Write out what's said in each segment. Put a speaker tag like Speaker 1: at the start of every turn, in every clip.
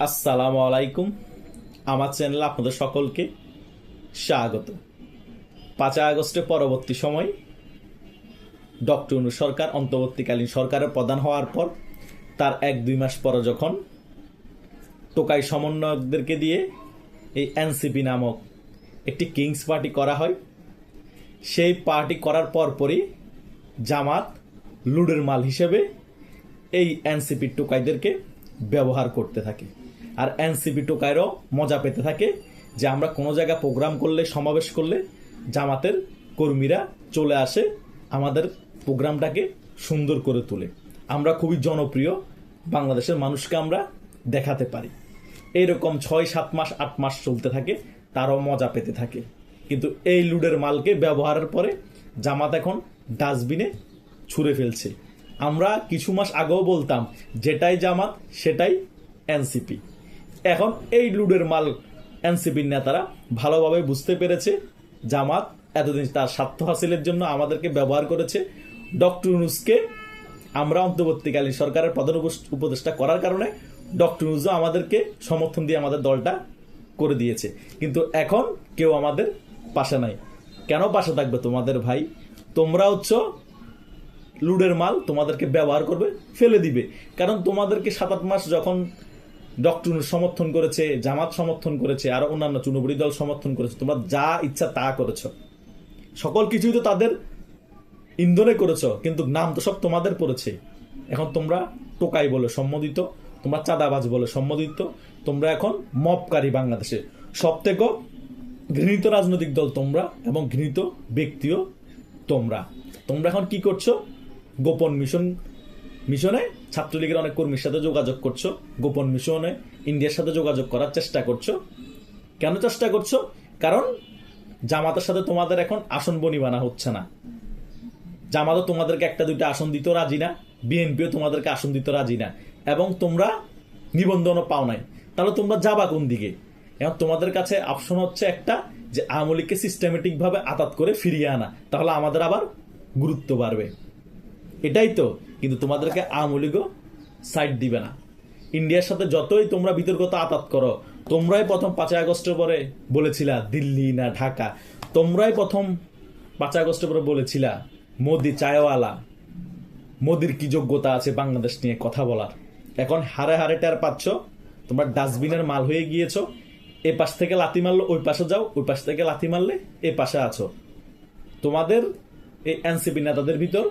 Speaker 1: আসসালামু আলাইকুম। আমার চ্যানেলে আপনাদের সকলকে স্বাগত। পাঁচই আগস্টের পরবর্তী সময় ডক্টর অনু সরকার অন্তর্বর্তীকালীন সরকারের প্রধান হওয়ার পর তার এক দুই মাস পর যখন টোকাই সমন্বয়কদেরকে দিয়ে এই এনসিপি নামক একটি কিংস পার্টি করা হয়, সেই পার্টি করার পরপরই জামাত লুডের মাল হিসেবে এই এনসিপি টোকাইদেরকে ব্যবহার করতে থাকে। আর এনসিপি টোকাইরও মজা পেতে থাকে যে আমরা কোনো জায়গায় প্রোগ্রাম করলে, সমাবেশ করলে জামাতের কর্মীরা চলে আসে আমাদের প্রোগ্রামটাকে সুন্দর করে তোলে। আমরা খুবই জনপ্রিয়, বাংলাদেশের মানুষকে আমরা দেখাতে পারি। এইরকম ছয়, সাত মাস, আট মাস চলতে থাকে, তারও মজা পেতে থাকে। কিন্তু এই লুডের মালকে ব্যবহারের পরে জামাত এখন ডাস্টবিনে ছুঁড়ে ফেলছে। আমরা কিছু মাস আগেও বলতাম, যেটাই জামাত, সেটাই এনসিপি। এখন এই লুডের মাল এনসিপির নেতারা ভালোভাবে বুঝতে পেরেছে জামাত এতদিন তার স্বার্থ হাসিলের জন্য আমাদেরকে ব্যবহার করেছে। ডক্টর ইউনুসকে আমরা অন্তর্বর্তীকালীন সরকারের প্রধান উপদেষ্টা করার কারণে ডক্টর ইউনুসও আমাদেরকে সমর্থন দিয়ে আমাদের দলটা করে দিয়েছে। কিন্তু এখন কেউ আমাদের পাশে নাই। কেন পাশে থাকবে তোমাদের ভাই? তোমরা হচ্ছে লুডের মাল, তোমাদেরকে ব্যবহার করবে, ফেলে দিবে। কারণ তোমাদেরকে সাত, আট মাস যখন ডক্টর সমর্থন করেছে, জামাত সমর্থন করেছে, আর অন্যান্য চুনবুড়ি দল সমর্থন করেছে। তোমরা যা ইচ্ছা তা করেছ। সকল কিছুই তো তাদের ইন্ধনে করেছ, কিন্তু নাম তো সব তোমাদের পড়েছে। এখন তোমরা টোকাই বলে সম্মোদিত, তোমরা চাঁদাবাজ বলে সম্মোদিত, তোমরা এখন মপকারী বাংলাদেশে। সব থেকে ঘৃণিত রাজনৈতিক দল তোমরা এবং ঘৃণিত ব্যক্তিও তোমরা। তোমরা এখন কি করছ? গোপন মিশন মিশনে ছাত্রলীগের অনেক কর্মীর সাথে যোগাযোগ করছ, গোপন মিশনে, ইন্ডিয়ার সাথে যোগাযোগ করার চেষ্টা করছ। কেন চেষ্টা করছ? কারণ জামাতের সাথে তোমাদের এখন আসন বনিবানা হচ্ছে না। জামাতও তোমাদেরকে একটা দুইটা আসন দিতে রাজি না, বিএনপিও তোমাদেরকে আসন দিতে রাজি না, এবং তোমরা নিবন্ধনও পাও নাই। তাহলে তোমরা যাবা কোন দিকে? এখন তোমাদের কাছে অপশন হচ্ছে একটা, যে আওয়ামী লীগকে সিস্টেমেটিক ভাবে আতাত করে ফিরিয়ে আনা, তাহলে আমাদের আবার গুরুত্ব বাড়বে। এটাই তো। কিন্তু তোমাদেরকে আওয়ামী লীগও সাইড দিবে না। ইন্ডিয়ার সাথে যতই তোমরা বিতর্কতা আতাত করো, তোমরাই প্রথম পাঁচই আগস্টের পরে বলেছিলা দিল্লি না ঢাকা। তোমরাই প্রথম পাঁচই আগস্টের পরে বলেছিলা, মোদি চায়ওয়ালা। মোদির কি যোগ্যতা আছে বাংলাদেশ নিয়ে কথা বলার? এখন হারে হারে টের পাচ্ছ, তোমরা ডাস্টবিনের মাল হয়ে গিয়েছো, এ পাশ থেকে লাথি মারলো ওই পাশে যাও, ওই পাশ থেকে লাথি মারলে এ পাশে আছো। তোমাদের এই এনসিপি নেতাদের ভিতর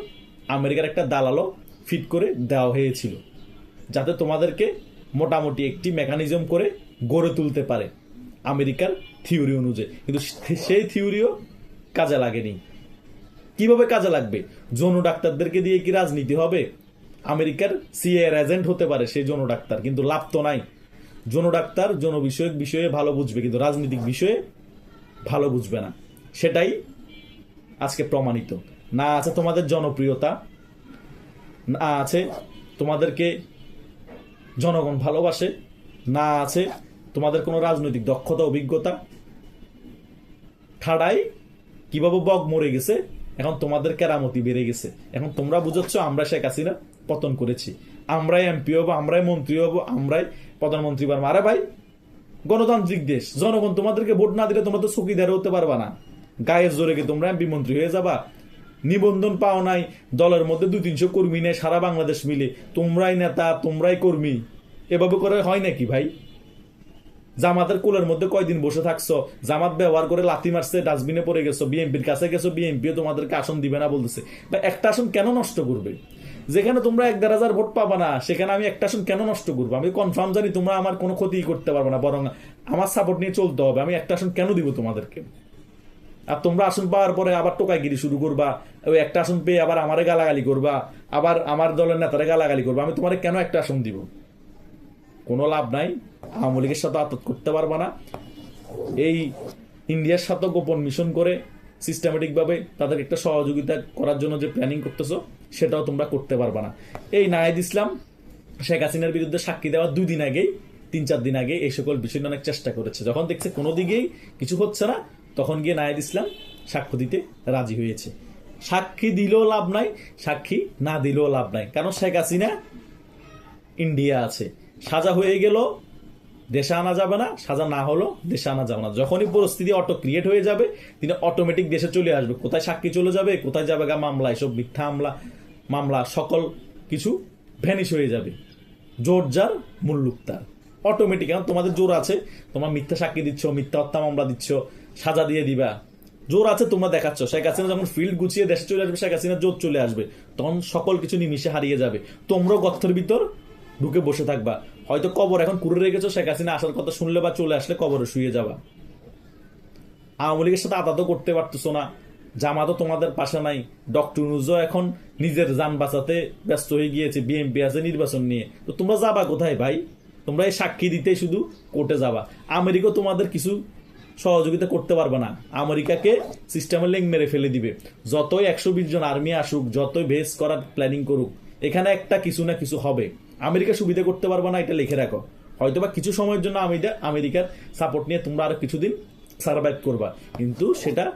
Speaker 1: আমেরিকার একটা দালালও ফিট করে দেওয়া হয়েছিল, যাতে তোমাদেরকে মোটামুটি একটি মেকানিজম করে গড়ে তুলতে পারে আমেরিকার থিওরি অনুযায়ী। কিন্তু সেই থিওরিও কাজে লাগেনি। কীভাবে কাজে লাগবে? যৌন ডাক্তারদেরকে দিয়ে কি রাজনীতি হবে? আমেরিকার সিএ এর এজেন্ট হতে পারে সেই যৌন ডাক্তার, কিন্তু লাভ তো নাই। যৌন ডাক্তার যৌন বিষয়ক বিষয়ে ভালো বুঝবে, কিন্তু রাজনৈতিক বিষয়ে ভালো বুঝবে না। সেটাই আজকে প্রমাণিত। না আছে তোমাদের জনপ্রিয়তা, না আছে তোমাদেরকে জনগণ ভালোবাসে, না আছে তোমাদের কোনো রাজনৈতিক দক্ষতা, অভিজ্ঞতা। ঠাড়াই কীভাবে বগ মরে গেছে, এখন তোমাদের কেরামতি বেড়ে গেছে। এখন তোমরা বুঝাচ্ছ আমরা শেখ হাসিনা পতন করেছি। আমরাই এমপি হব, আমরাই মন্ত্রী হব, আমরাই প্রধানমন্ত্রী পারব আরে ভাই, গণতান্ত্রিক দেশ, জনগণ তোমাদেরকে ভোট না দিলে তোমরা তো চকিদার হতে পারবা না। গায়ের জোরে কি তোমরা এমপি মন্ত্রী হয়ে যাবা। নিবন্ধন পাও নাই। দলের মধ্যে দুই তিনশো কর্মী নেই, সারা বাংলাদেশ মিলে। তোমরাই নেতা, তোমরাই কর্মী। এভাবে করে হয় নাকি ভাই? জামাতের কোলের মধ্যে কয়দিন বসে থাকছো? জামাত ব্যবহার করে লাথি মারছে, ডাস্টবিনে পড়ে গেছো বিএমপির কাছে গেছো, বিএনপিও তোমাদেরকে আসন দিবে না বলতেছে। বা একটা আসন কেন নষ্ট করবে? যেখানে তোমরা এক দেড় হাজার ভোট পাবা না, সেখানে আমি একটা আসন কেন নষ্ট করব? আমি কনফার্ম জানি তোমরা আমার কোনো ক্ষতি করতে পারবে না, বরং আমার সাপোর্ট নিয়ে চলতে হবে। আমি একটা আসন কেন দিব তোমাদেরকে? আর তোমরা আসন পাওয়ার পরে আবার টোকাইগিরি শুরু করবা। ওই একটা আসন পেয়ে আবার আমারে গালাগালি করবা, আবার আমার দলের নেতারে গালাগালি করবা। আমি তোমারে কেন একটা আসন দিব? কোনো লাভ নাই। আওয়ামী লীগের সাথে আতত করতে পারবা না। এই ইন্ডিয়ার সাথে গোপন মিশন করে সিস্টেমেটিক ভাবে তাদের একটা সহযোগিতা করার জন্য যে প্ল্যানিং করতেছো, সেটাও তোমরা করতে পারবা না। এই নায়েদ ইসলাম, শেখ হাসিনার বিরুদ্ধে সাক্ষী দেওয়ার দুই দিন আগেই, তিন চার দিন আগে এই সকল বিষয় অনেক চেষ্টা করেছে। যখন দেখছে কোনো দিকেই কিছু হচ্ছে না তখন গিয়ে নায়েদ ইসলাম সাক্ষ্য দিতে রাজি হয়েছে। সাক্ষী দিলেও লাভ নাই, সাক্ষী না দিলেও লাভ নাই। কারণ শেখ হাসিনা ইন্ডিয়া আছে। সাজা হয়ে গেল, দেশে আনা যাবে না, সাজা না হলো দেশে আনা যাবে না। যখনই পরিস্থিতি অটো ক্রিয়েট হয়ে যাবে, তিনি অটোমেটিক দেশে চলে আসবে। কোথায় সাক্ষী চলে যাবে, কোথায় যাবে গা মামলা, এসব মিথ্যা মামলা মামলা, সকল কিছু ভ্যানিশ হয়ে যাবে। জোর যার মুল্লুক তার। অটোমেটিক তোমাদের জোর আছে, তোমার মিথ্যা সাক্ষী দিচ্ছ, মিথ্যা হত্যা মামলা দিচ্ছ সাজা দিয়ে দিবা। জোর আছে তোমরা দেখাচ্ছ। শেখ হাসিনা যখন ফিল্ড গুছিয়ে দেশে চলে আসবে, শেখ হাসিনা জোর চলে আসবে। তখন সকল কিছু নিমিশে হারিয়ে যাবে। তোমরাও গর্থের ভিতর ঢুকে বসে থাকবা। হয়তো কবর এখন কুড়ে রেখেছো শেখ হাসিনা আসার কথা শুনলে বা চলে আসলে কবরে শুয়ে যাবা। আওয়ামী লীগের সাথে আদাতও করতে পারতেছো না। জামাতও তোমাদের পাশে নাই। ডক্টর নুজও এখন নিজের যান বাঁচাতে ব্যস্ত হয়ে গিয়েছে, বিএনপি আছে নির্বাচন নিয়ে। তো তোমরা যাবা কোথায় ভাই? তোমরা এই সাক্ষী দিতেই শুধু কোর্টে যাবা। আমেরিকা তোমাদের কিছু সহযোগিতা করতে পারবে না। আমেরিকাকে সিস্টেমে লেং মেরে ফেলে দিবে। যতই একশো বিশ জন আর্মি আসুক, যতই ভেস করার প্ল্যানিং করুক, এখানে একটা কিছু না কিছু হবে। আমেরিকা সুবিধা করতে পারবে না, এটা লিখে রাখো। হয়তোবা কিছু সময়ের জন্য আমেরিকা, আমেরিকার সাপোর্ট নিয়ে তোমরা আরও কিছুদিন সার্ভাইভ করবা। কিন্তু সেটা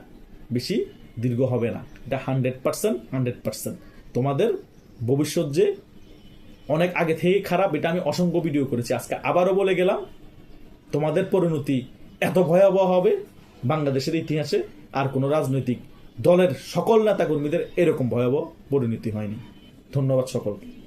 Speaker 1: বেশি দীর্ঘ হবে না। এটা হান্ড্রেড পার্সেন্ট হান্ড্রেড পার্সেন্ট তোমাদের ভবিষ্যৎ যে অনেক আগে থেকে খারাপ, এটা আমি অসংখ্য ভিডিও করেছি। আজকে আবারও বলে গেলাম, তোমাদের পরিণতি এত ভয়াবহ হবে? বাংলাদেশের ইতিহাসে আর কোনো রাজনৈতিক দলের সকল নেতাকর্মীদের এরকম ভয়াবহ পরিণতি হয়নি। ধন্যবাদ সকলকে।